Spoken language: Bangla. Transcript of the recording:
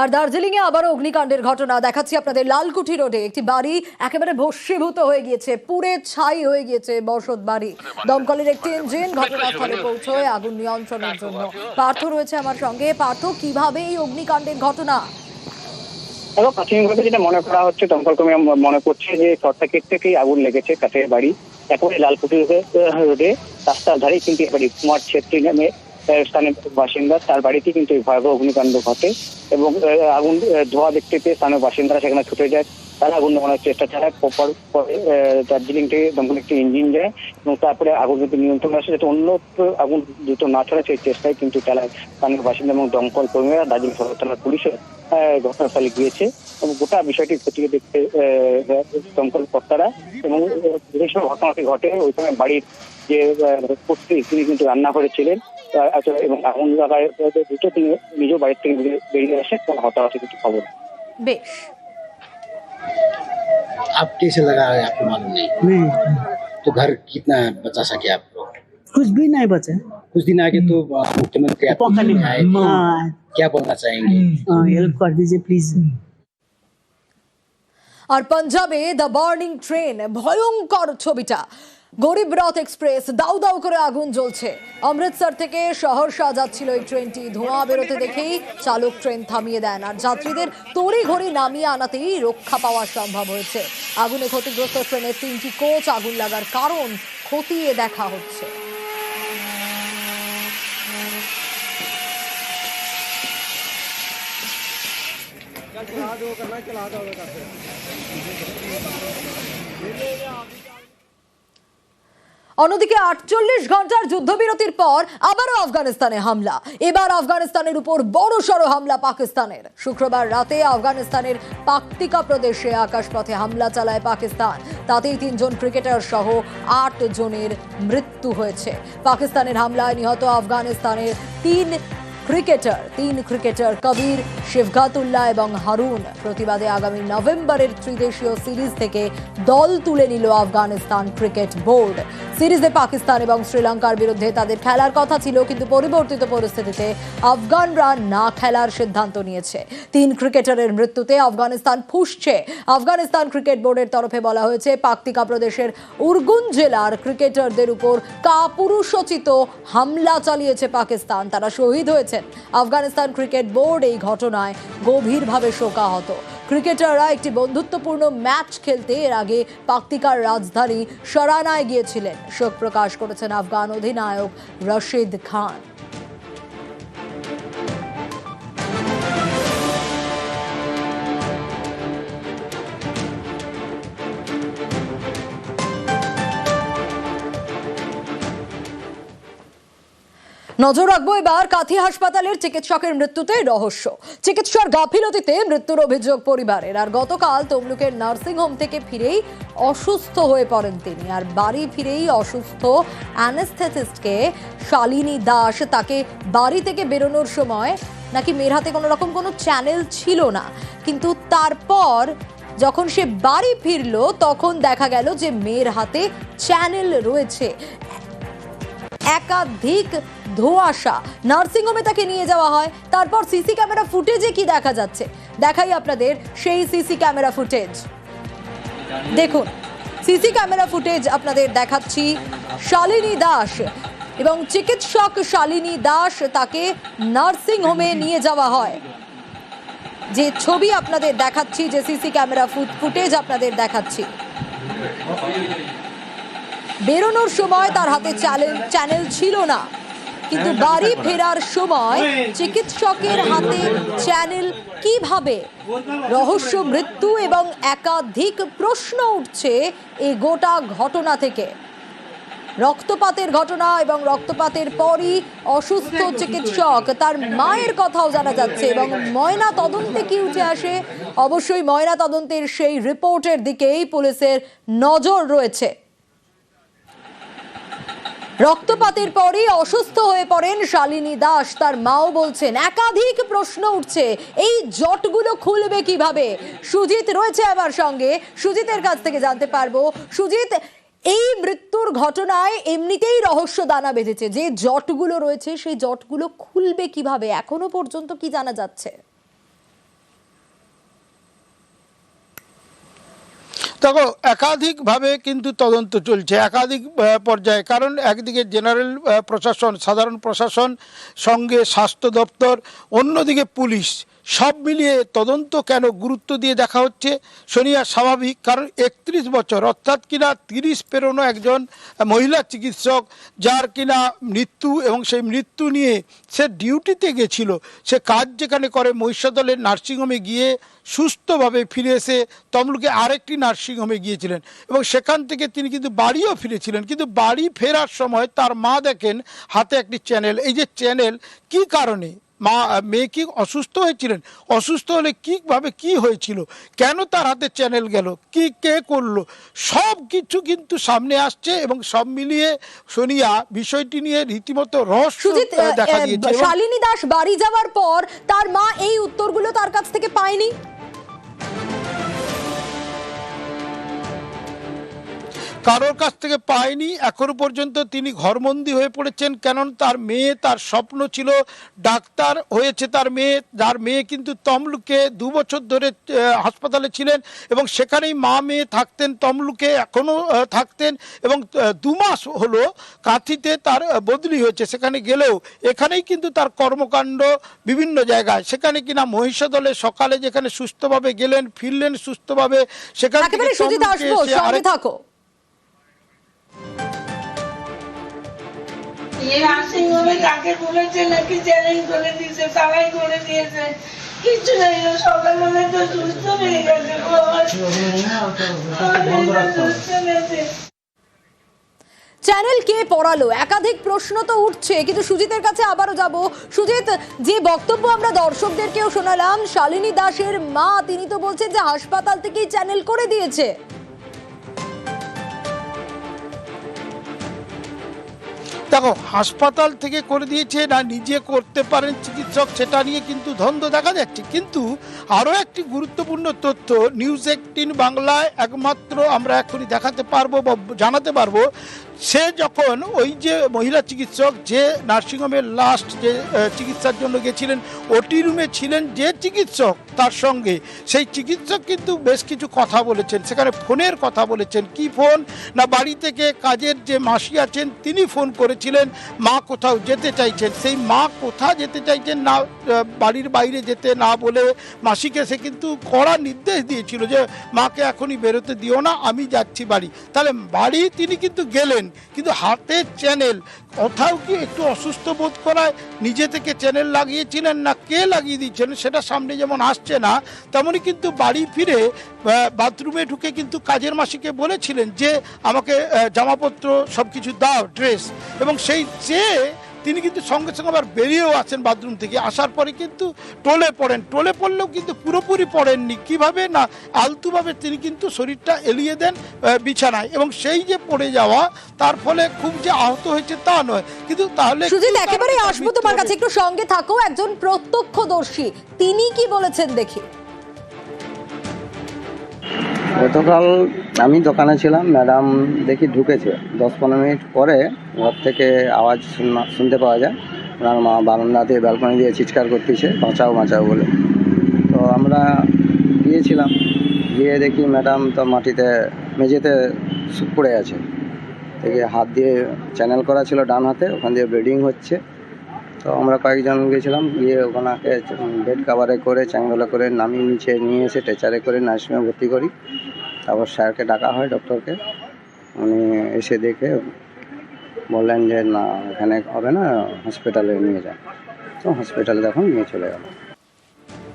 আর দার্জিলিং এ আবারও অগ্নিকাণ্ডের ঘটনা। দেখাচ্ছি আপনাদের লালকুঠি রোডে একটি বাড়ি, একেবারে ভস্মীভূত হয়ে গিয়েছে, পুড়ে ছাই হয়ে গিয়েছে বসত বাড়ি। দমকলের একটি ইঞ্জিন ঘটনাস্থলে পৌঁছয় আগুন নিয়ন্ত্রণের জন্য। পার্থ রয়েছে আমার সঙ্গে। পার্থ, কীভাবে এই অগ্নিকাণ্ডের ঘটনা? দেখো প্রাথমিকভাবে যেটা মনে করা হচ্ছে, দমকল কর্মী মনে করছে যে শর্ট থেকেই আগুন লেগেছে কাঠের বাড়ি। একেবারে লালকুটি রোডে, রাস্তার ধারেই কিন্তু এই বাড়ি কুমার ছেত্রী নামে স্থানীয় বাসিন্দা। তার বাড়িতে কিন্তু এই ভয়াবহ অগ্নিকাণ্ড ঘটে এবং আগুন ধোয়া দেখতে পেয়ে স্থানীয় বাসিন্দারা সেখানে ছুটে যায়। তারা আগুন নেওয়ানোর চেষ্টা চালায়। পর দার্জিলিং থেকে দমকল একটি ইঞ্জিন যায় এবং তারপরে আগুন কিন্তু নিয়ন্ত্রণ আসে যাতে অন্যত্র আগুন দ্রুত না ছড়ায় সেই চেষ্টায় কিন্তু চালায় স্থানীয় বাসিন্দা এবং দমকল কর্মীরা। দার্জিলিং সদর থানার পুলিশের আহ, ঘটনাস্থলে গিয়েছে এবং গোটা বিষয়টি খতিয়ে দেখতে দমকল কর্তারা এবং যে ঘটনাটি ঘটে ওই সময় বাড়ির যে পুত্রী তিনি কিন্তু রান্না করেছিলেন এবং আগুন লাগায় আহ, দ্রুত তিনি নিজেও বাড়ির থেকে বেরিয়ে- বেরিয়ে আসে কোনো হতাহত কিছু খবর নেই। বেশ आप कैसे लगा है आपको मालूम नहीं नहीं तो घर कितना बचा सके आप लोग कुछ भी नहीं बचा कुछ दिन आगे तो अ, मुख्यमंत्री आपके घर आए थे। हाँ क्या बोलना चाहेंगे हेल्प कर दीजिए प्लीज আর পাঞ্জাবে দ্য বার্নিং ট্রেন ভয়ঙ্কর ছবিটা গরিব রথ এক্সপ্রেস দাউ দাউ করে আগুন জ্বলছে। অমৃতসর থেকে শহরসা যাচ্ছিল এই ট্রেনটি। ধোঁয়া বেরোতে দেখেই চালক ট্রেন থামিয়ে দেন আর যাত্রীদের তড়ি ঘড়ি নামিয়ে আনাতেই রক্ষা পাওয়া সম্ভব হয়েছে। আগুনে ক্ষতিগ্রস্ত ট্রেনের তিনটি কোচ আগুন লাগার কারণ খতিয়ে দেখা হচ্ছে। অন্যদিকে আটচল্লিশ ঘণ্টার যুদ্ধবিরতির পর আবারও আফগানিস্তানে হামলা। এবার আফগানিস্তানের উপর বড় সড় হামলা পাকিস্তানের। শুক্রবার রাতে আফগানিস্তানের পাকতিকা প্রদেশে আকাশপথে হামলা চালায় পাকিস্তান। তাতেই তিনজন ক্রিকেটার সহ আট জনের মৃত্যু হয়েছে। পাকিস্তানের হামলায় নিহত আফগানিস্তানের তিন ক্রিকেটার তিন ক্রিকেটার কবির শিবঘাতুল্লাহ এবং হারুন। প্রতিবাদে আগামী নভেম্বরের ত্রিদেশীয় সিরিজ থেকে দল তুলে নিল আফগানিস্তান ক্রিকেট বোর্ড। সিরিজে পাকিস্তান এবং শ্রীলঙ্কার বিরুদ্ধে তাদের খেলার কথা ছিল, কিন্তু পরিবর্তিত পরিস্থিতিতে আফগানরা না খেলার সিদ্ধান্ত নিয়েছে। তিন ক্রিকেটারের মৃত্যুতে আফগানিস্তান ফুসছে। আফগানিস্তান ক্রিকেট বোর্ডের তরফে বলা হয়েছে, পাকতিকা প্রদেশের উরগুন জেলার ক্রিকেটারদের উপর কাপুরুষোচিত হামলা চালিয়েছে পাকিস্তান। তারা শহীদ হয়েছেন। আফগানিস্তান ক্রিকেট বোর্ড এই ঘটনায় গভীরভাবে শোকাহত। ক্রিকেটাররা একটি বন্ধুত্বপূর্ণ ম্যাচ খেলতে এর আগে পাক্তিকার রাজধানী সরানায় গিয়েছিলেন। শোক প্রকাশ করেছেন আফগান অধিনায়ক রশিদ খান। নজর রাখব এবার কাথি হাসপাতালের চিকিৎসকের মৃত্যুতে রহস্য। চিকিৎসার গাফিলতিতে মৃত্যুর অভিযোগ পরিবারের। আর গতকাল তমলুকের নার্সিংহোম থেকে ফিরেই অসুস্থ হয়ে পড়েন তিনি। আর বাড়ি ফিরেই অসুস্থ অ্যানেস্থেটিস্টকে শালিনী দাস তাকে বাড়ি থেকে বেরোনোর সময় নাকি মেয়ের হাতে কোনো রকম কোনো চ্যানেল ছিল না। কিন্তু তারপর যখন সে বাড়ি ফিরল, তখন দেখা গেল যে মেয়ের হাতে চ্যানেল রয়েছে। একাধিক ধোঁয়াশা। নার্সিংহোমে তাকে নিয়ে যাওয়া হয়। তারপর সিসি ক্যামেরা ফুটেজে কি দেখা যাচ্ছে? দেখাই আপনাদের সেই সিসি ক্যামেরা ফুটেজ। দেখুন, সিসি ক্যামেরা ফুটেজ আপনাদের দেখাচ্ছি শালিনী দাস এবং চিকিৎসক শালিনী দাস তাকে নার্সিং হোমে নিয়ে যাওয়া হয়। যে ছবি আপনাদের দেখাচ্ছি, যে সিসি ক্যামেরা ফুটেজ আপনাদের দেখাচ্ছি। বেরোনোর সময় তার হাতে চ্যানেল ছিল না। কিন্তু বাড়ি ফেরার সময় চিকিৎসকের হাতে চ্যানেল কীভাবে? রহস্য মৃত্যু এবং একাধিক প্রশ্ন উঠছে এই গোটা ঘটনা থেকে। রক্তপাতের ঘটনা এবং রক্তপাতের পরই অসুস্থ চিকিৎসক তার মায়ের কথাও জানা যাচ্ছে এবং ময়না তদন্তে কি উঠে আসে? অবশ্যই ময়না তদন্তের সেই রিপোর্টের দিকেই পুলিশের নজর রয়েছে। রক্তপাতের পরই অসুস্থ হয়ে পড়েন শালিনী দাস। তার মাও বলছেন, একাধিক প্রশ্ন উঠছে, এই জটগুলো খুলবে কীভাবে? সুজিত রয়েছে আমার সঙ্গে। সুজিতের কাছ থেকে জানতে পারব। সুজিত, এই মৃত্যুর ঘটনায় এমনিতেই রহস্য দানা বেঁধেছে। যে জটগুলো রয়েছে, সেই জটগুলো খুলবে কীভাবে? এখনও পর্যন্ত কি জানা যাচ্ছে? দেখো, একাধিকভাবে কিন্তু তদন্ত চলছে, একাধিক পর্যায়ে। কারণ একদিকে জেনারেল প্রশাসন, সাধারণ প্রশাসন, সঙ্গে স্বাস্থ্য দপ্তর, অন্যদিকে পুলিশ। সব মিলিয়ে তদন্ত কেন গুরুত্ব দিয়ে দেখা হচ্ছে? সোনিয়া স্বাভাবিক। কারণ একত্রিশ বছর, অর্থাৎ কিনা তিরিশ পেরোনো একজন মহিলা চিকিৎসক, যার কিনা মৃত্যু এবং সেই মৃত্যু নিয়ে সে ডিউটিতে গেছিল, সে কাজ যেখানে করে মহিষাদলের নার্সিংহোমে গিয়ে সুস্থভাবে ফিরে এসে তমলুকে আরেকটি নার্সিংহোমে গিয়েছিলেন এবং সেখান থেকে তিনি কিন্তু বাড়িও ফিরেছিলেন। কিন্তু বাড়ি ফেরার সময় তার মা দেখেন হাতে একটি চ্যানেল। এই যে চ্যানেল, কি কারণে? মা মেয়ে কি অসুস্থ হয়েছিলেন? অসুস্থ হলে কীভাবে কি হয়েছিল? কেন তার হাতে চ্যানেল গেল? কি কে করল? সব কিছু কিন্তু সামনে আসছে এবং সব মিলিয়ে সোনিয়া বিষয়টি নিয়ে রীতিমতো রহস্য দেখা দিয়েছে শালিনী দাস বাড়ি যাওয়ার পর তার মা এই উত্তরগুলো তার কাছ থেকে পায়নি? কারোর কাছ থেকে পায়নি এখনও পর্যন্ত তিনি ঘরবন্দি হয়ে পড়েছেন কেন তার মেয়ে তার স্বপ্ন ছিল ডাক্তার হয়েছে তার মেয়ে যার মেয়ে কিন্তু তমলুকে দু বছর ধরে হাসপাতালে ছিলেন এবং সেখানেই মা মেয়ে থাকতেন তমলুকে এখনও থাকতেন এবং দু মাস হলো কাঁথিতে তার বদলি হয়েছে সেখানে গেলেও এখানেই কিন্তু তার কর্মকাণ্ড বিভিন্ন জায়গায় সেখানে কিনা মহিষাদলে সকালে যেখানে সুস্থভাবে গেলেন ফিরলেন সুস্থভাবে সেখান থেকে। হয়েছে। চ্যানেল কে পড়ালো? একাধিক প্রশ্ন তো উঠছে, কিন্তু সুজিতের কাছে আবারও যাব। সুজিত, যে বক্তব্য আমরা দর্শকদেরকেও শোনালাম, শালিনী দাসের মা, তিনি তো বলছেন যে হাসপাতাল থেকেই চ্যানেল করে দিয়েছে। দেখো, হাসপাতাল থেকে করে দিয়েছে না নিজে করতে পারেন চিকিৎসক, সেটা নিয়ে কিন্তু ধন্দ দেখা যাচ্ছে। কিন্তু আরও একটি গুরুত্বপূর্ণ তথ্য, নিউজ এইটিন বাংলায় একমাত্র আমরা এখনই দেখাতে পারব বা জানাতে পারব সে যখন ওই যে মহিলা চিকিৎসক, যে নার্সিংহোমের লাস্ট যে চিকিৎসার জন্য গেছিলেন, ওটি রুমে ছিলেন যে চিকিৎসক তার সঙ্গে, সেই চিকিৎসক কিন্তু বেশ কিছু কথা বলেছেন। সেখানে ফোনের কথা বলেছেন, কি ফোন? না, বাড়ি থেকে কাজের যে মাসি আছেন, তিনি ফোন করেছিলেন, মা কোথাও যেতে চাইছেন। সেই মা কোথা যেতে চাইছেন না বাড়ির বাইরে যেতে না বলে মাসিকে সে কিন্তু কড়া নির্দেশ দিয়েছিল যে, মাকে এখনই বেরোতে দিও না, আমি যাচ্ছি বাড়ি। তাহলে বাড়ি তিনি কিন্তু গেলেন। কিন্তু হাতের চ্যানেল, কোথাও কি একটু অসুস্থ বোধ করায় নিজে থেকে চ্যানেল লাগিয়েছিলেন না কে লাগিয়ে দিচ্ছেন সেটা সামনে যেমন আসছে না তেমনই কিন্তু বাড়ি ফিরে বাথরুমে ঢুকে কিন্তু কাজের মাসিকে বলেছিলেন যে আমাকে জামাপত্র সব কিছু দাও, ড্রেস। এবং সেই চেয়ে তিনি কিন্তু সঙ্গে সঙ্গে আবার বেরিয়েও আসেন বাথরুম থেকে। আসার পরে কিন্তু টোলে পড়েন। টোলে পড়লেও কিন্তু পুরোপুরি পড়েননি। কীভাবে না আলতুভাবে তিনি কিন্তু শরীরটা এলিয়ে দেন বিছানায়। এবং সেই যে পড়ে যাওয়া তার ফলে খুব যে আহত হয়েছে তা নয়। কিন্তু তাহলে সুজিত একেবারে আসব তোমার কাছে একটু সঙ্গে থাকো। একজন প্রত্যক্ষদর্শী। তিনি কি বলেছেন দেখি? গতকাল আমি দোকানে ছিলাম, ম্যাডাম দেখি ঢুকেছে। দশ পনেরো মিনিট পরে ঘর থেকে আওয়াজ শুনতে পাওয়া যায়। ওনার মা বারান্দা দিয়ে ব্যালকনি দিয়ে চিৎকার করতেছে, বাঁচাও বাঁচাও বলে। তো আমরা গিয়েছিলাম, গিয়ে দেখি ম্যাডাম তো মাটিতে, মেঝেতে পড়ে আছে। থেকে হাত দিয়ে চ্যানেল করা ছিল ডান হাতে, ওখান দিয়ে ব্লিডিং হচ্ছে। তো আমরা কয়েকজন গেছিলাম, গিয়ে ওখানে বেড কাভারে করে চ্যাংদোলা করে নামিয়ে নিচে নিয়ে এসে, টেচারে করে নার্সিংহোমে ভর্তি করি। তারপর স্যারকে ডাকা হয় ডক্টরকে। উনি এসে দেখে বললেন যে, না, এখানে হবে না হসপিটালে নিয়ে যান। তো হসপিটালে তখন নিয়ে চলে গেল।